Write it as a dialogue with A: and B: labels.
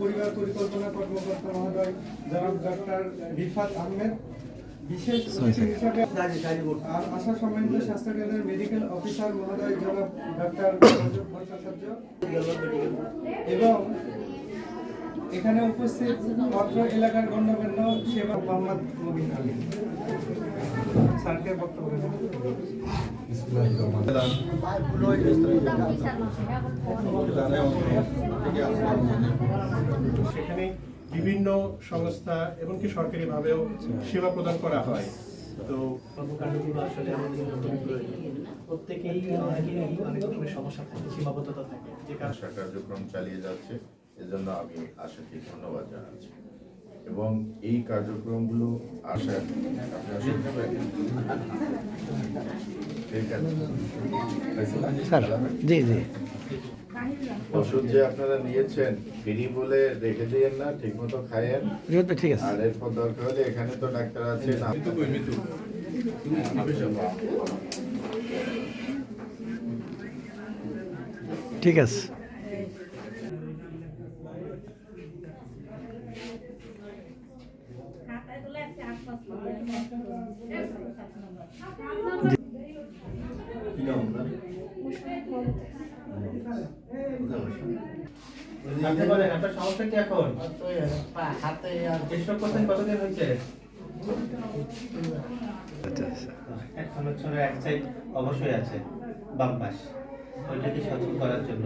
A: পরিবার পরিকল্পনা কর্মকর্তা মহোদয় জনাব ডক্টর রিফাত আহমেদ বিশেষ হিসাবে আর আশা সম্মানিত স্বাস্থ্য কেন্দ্রের মেডিকেল অফিসার মহোদয় জনাব ডক্টর রজব ভট্টাচার্য। এবং এখানে উপস্থিত অত্র এলাকার গণ্যমান্য সেবা মোহাম্মদ মুবিন আলী। স্যারকে বক্তব্য
B: সেখানে বিভিন্ন সংস্থা এবং কি সরকারিভাবেও সেবা প্রদান করা হয়। তো
C: কর্মকাণ্ডগুলো আসলে আমাদের নতুন প্রয়োজন। প্রত্যেকেই অনেক রকমের সমস্যা থাকে সীমাবদ্ধতা থাকে। যে কারণে
D: কার্যক্রম চালিয়ে যাচ্ছে। এজন্য আমি আশাকে ধন্যবাদ জানাচ্ছি। এবং এই কার্যক্রমগুলো আশা
E: স্যার জি জি।
D: ওষুধ যে আপনারা নিয়েছেন ফ্রি বলে রেখে দিয়েন না ঠিক মতো খায়েন
E: ঠিক আছে।
D: আর এরপর দরকার হলে এখানে তো ডাক্তার আছে না
E: ঠিক আছে
C: আপনি বলেন আপনার সমস্যা কি এখন
F: হাতে আর
C: স্ট্রোক করতেন কতদিন হয়েছে এখন হচ্ছে এক সাইড অবশ্যই আছে বাম পাশ ওইটাকে সচল করার জন্য